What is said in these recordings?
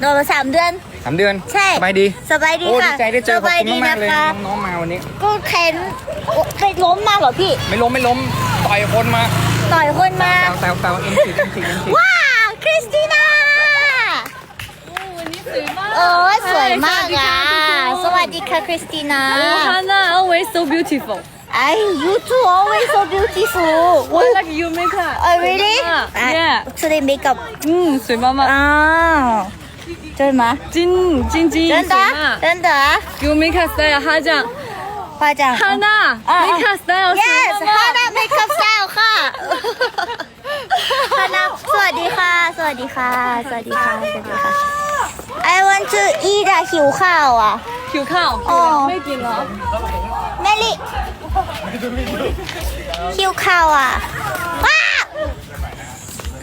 โดนมาสามเดือน สามเดือนใช่ สบายดีสบายดีโอ้ดีใจได้เจอคุณมากๆเลยน้องๆมาวันนี้ ก็แขนไปล้มมาเหรอพี่ ไม่ล้มไม่ล้มต่อยคนมาต่อยคนมา แซวแซวแซวเอ็นสิเอ็นสิเอ็นสิว้าวคริสติน่าโอ้ยสวยมากอะ สวัสดีค่ะคริสติน่า Hannah always so beautiful. ไอ้ you too always so beautiful what like you makeup oh really Yeah. today makeup อืมสวยมากๆ อ้า 真吗？ 진, 찐 찐. 真的있어 요. 真的유미카 스타일 화 장. 化妆하 나, 아, 아. 미카 스타일 yes 쓰나 봐. ฮานา makeup style ค่ะฮานาสวัสดีค่ะ สวัสดีค่ะ สวัสดีค่ะ สวัสดีค่ะ I want to eat อะหิวข้าวอะ 규카 오. 어. 맥이 너. แมลี่หิวข้าวอะว้า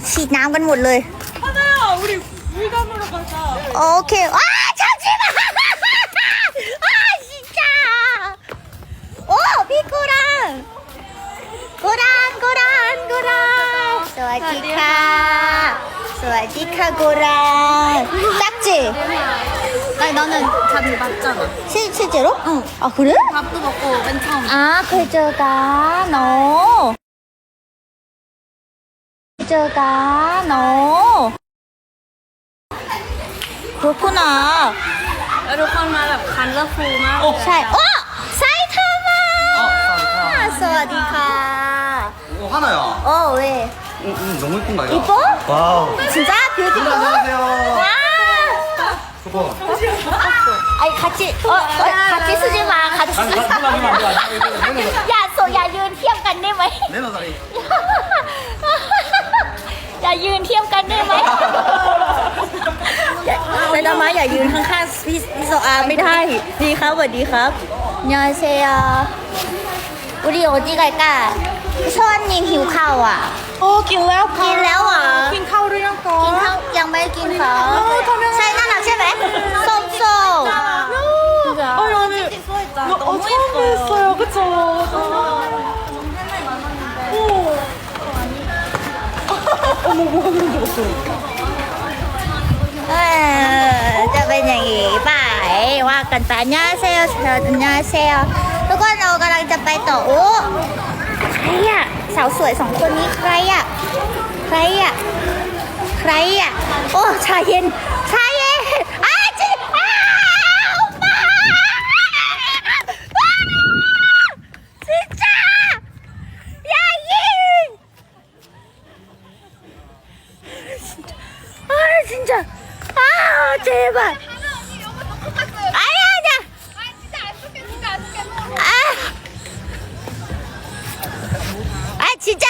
ฉีดน้ำกันหมดเลย 하나 야, 우리 실감으로 가자. 어, 오케이. 아, 잠시만! 아, 진짜! 오, 비꼬랑! 고랑, 고랑, 고랑! 소아지카! 소아지카, 고랑! 짝지? 아니, 나는 잠이 맞잖아. 실, 실제로? 응. 아, 그래? 밥도 먹고 맨 처음. 아, 그저가, 너. 그저가, 너. 그렇구나 แล้วทุกคนมาแบบคันเลอร์ฟูลมาก ใช่โอ้ไซทามาสวัสดีค่ะ 어, 하나야. 어 왜? 응, 응, 너무 이쁜다, 이거. 이뻐? 와우. 진짜? 뷰티풀? 안녕하세요. 와! 저거. 아니 같이 어, 어 같이 쓰지 마 같이 쓰지 마. 야, 소, 야, 윤, 티엄 간네, 뭐. 내놔, 다리. อย่ายืนเทียมกันได้ไหม ดามาอย่ายืนข้างๆพี่พี่โซอาไม่ได้ ดีครับสวัสดีครับยายเซียอุดีโอจิไก่กาช่วนยิงหิวข้าวอะ โอ้กินแล้วกินแล้วเหรอ กินข้าวหรือยังก่อนกินนข้าวยังไม่กินข้าวใช่น่ารักใช่ไหมส้มโซ 어 아니โ처음 했어요 그쵸 어머 뭐가โอ้โห อจะเป็นอย่างนี้ไปว่ากันไปเนยาเซลเนาเซลทุกคนเรากำลังจะไปต่อโอ้ใครอะสาวสวยสองคนนี้ใครอะใครอะใครอะโอ้ชาเย็นชาเย็น 제발. 아, 아 진짜.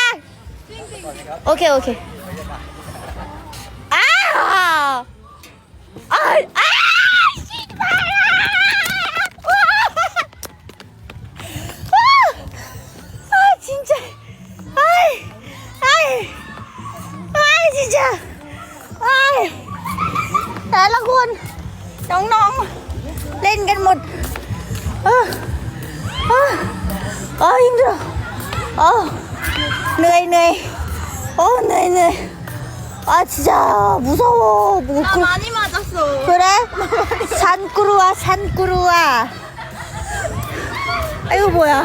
오케이 오케이 แต่ละคนน้องๆ เล่นกันหมดเออเออเออยิ่งเดือโอ้เหนื่อยเหนื่อยโอ้เหนื่อยเหนื่อย아 진짜 무서워 뭐 그, 많이 맞았어 그래? 산꾸루와 산꾸루와 아이고 뭐야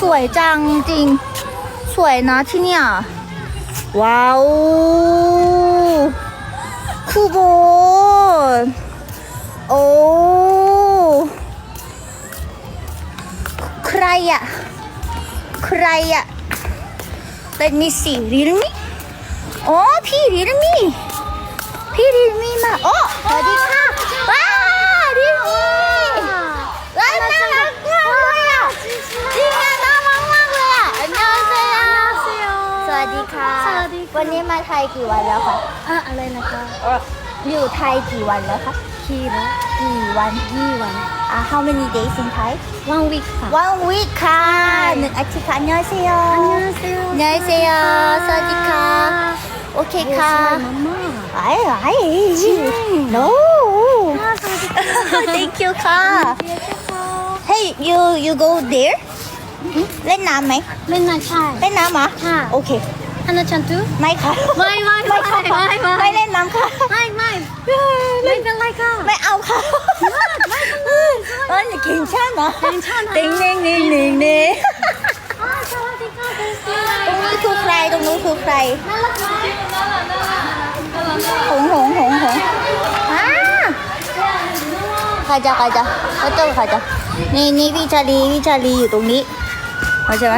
สวยจังจริง สวยนะที่เนี่ย ว้าวคูโบนโอ้ใครอะใครอะ Let me see ริลมี่อ๋อพี่ริลมี่พี่ริลมี่มาโอ้สวัสดี ค่ะ สวัสดีค่ะ วันนี้มาไทยกี่วันแล้วคะอะอะไรนะคะอยู่ไทยกี่วันแล้วคะกี่วันกี่วันยี่วันอะ how many days in Thai one week ค่ะ one week ค่ะหนึ่งอาทิตย์ค่ะอันยอเซียวอันยอเซียวอัอเซียวสวัสดีค่ะ โอเคค่ะไอ้ไอ้โน้ thank you ค่ะ hey you you go there เล่นน้ำไหมเล่นน้ำใช่เล่นน้ำเหรค่ะโอเคันนาชันตูไม่ค่ะ ไม่ไม่ไม่ไม่ค่ะไม่ไม่ไม่เล่นน้ำค่ะ ไม่ไม่ไม่เป็นไรค่ะ ไม่เอาค่ะเอ้ยเก่งชาตินะเก่งชาติติงเน่งเน่งเน่งเน่งตรงนี้คือใครตรงนู้นคือใครน่ารักไหมหงหงหงหงอ่าใครจะใครจะก็เจ้าใครจะนี่นี่พี่ชาลีพี่ชาลีอยู่ตรงนี้เข้าใจไหม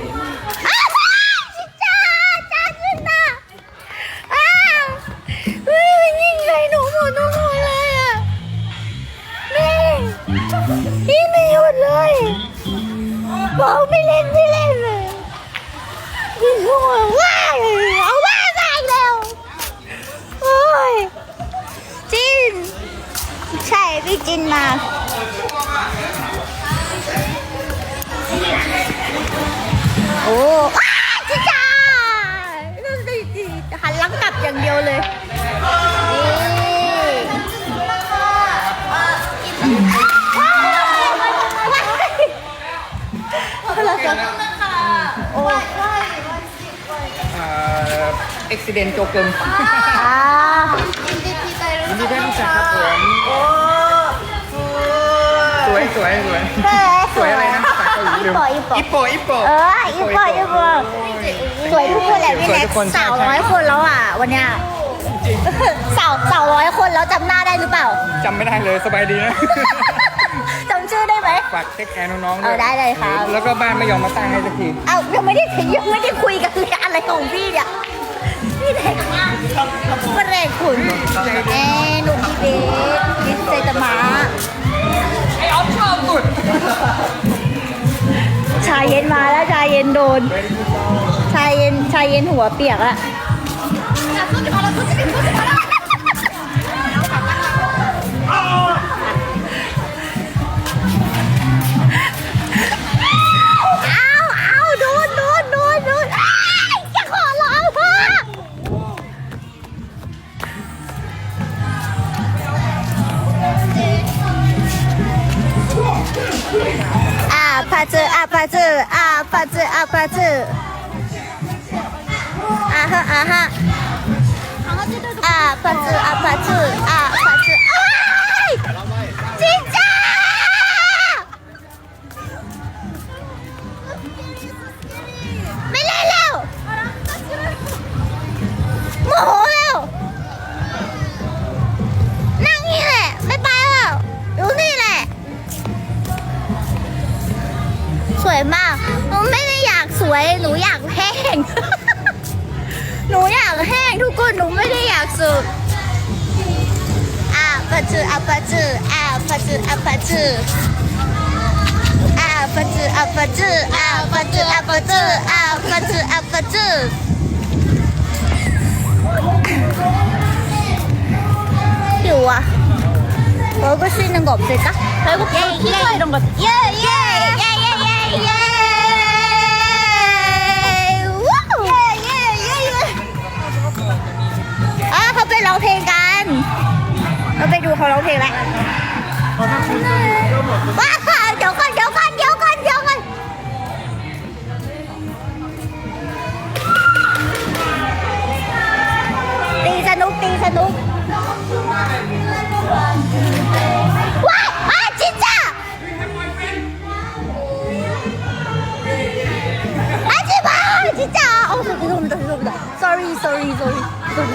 บอกไม่เล่นไม่เล่นเลยยิ่ห่วงว่าเลยเอาว้าตายแล้วโอ้ยจินใช่พี่จินมาโอ้ เราจะคะโอ้อ่าอุบิเหตุโจเกินอ่ายินดีที่ได้รู้จักครับผมโอ้สวยสวยสวยสวยอะไรนะภาษาเกาหลีลืมปออีปออิปโปอิปโปเอออีปออีปอสวยทุกคนแหละพี่สวยแน็กสาวร้อยคนแล้วอะวันเนี้ยสาวสาวร้อยคนแล้วจำหน้าได้หรือเปล่าจำไม่ได้เลยสบายดีนะ ฝากเช็คแคร์น้องๆเออได้เลยครับแล้วก็บ้านไม่ยอมมาตั้งให้สักทีเอ้ายังไม่ได้ถึงยังไม่ได้คุยกันเลยอะไรของพี่เนี่ยพี่เด็กประเด็นขุนแน่หนุ่มพี่เบสดิสเซตมาไอออฟชอบสุดชายเย็นมาแล้วชายเย็นโดน ชายเย็นชายเย็นหัวเปียกอะ 아하 아하. 아파트 아파트 아파트. 아! 박수. 아파트 아파트 아파트 아파트. 아파트 아파트 아파트 아파트 아파트 아파트. 이리 와. 먹을 수 있는 거 없을까? 배고파 예, 피자 예. 이런 거 예예예예예예. 예, เพลงกันเราไปดูเขาร้องเพลงแล้วว้าวเดี๋ยวก่อนเดี๋ยวก่อนเดี๋ยวก่อนเดี๋ยวก่อนตีสนุกตีสนุกว้าวอ้าจิจ้าอาจิบ้าจิจ้าโอ้ยดูดูดู sorry sorry sorry sorry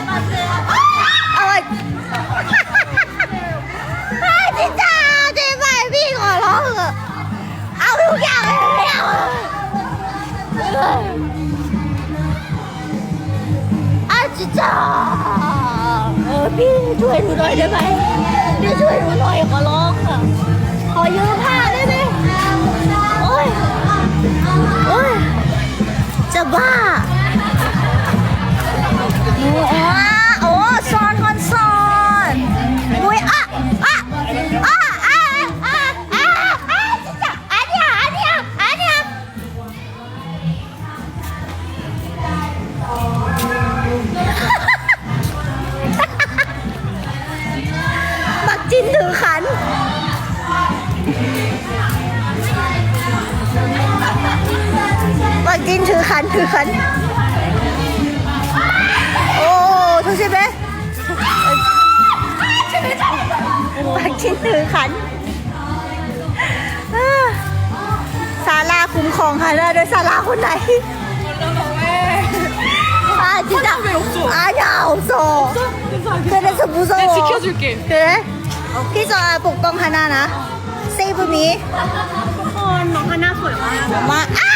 อาจิจ้าพี่ช่วยหนูหน่อยได้ไหมพี่ช่วยหนูหน่อยขอร้องค่ะขอยืมผ้าได้ไหมโอ้ยโอ้ยจะบ้า ขันคือขัน โอ้ทุกทีเบ้ปากชิ้นถือขันซาลาคุ้มครองค่ะแล้วโดยซาลาคนไหนอาจิตาอาญาโซเธอได้สบู่โซเธอได้พี่โซปกป้องฮานานะเซบุมิทุกคนน้องฮาน่าสวยมากมาก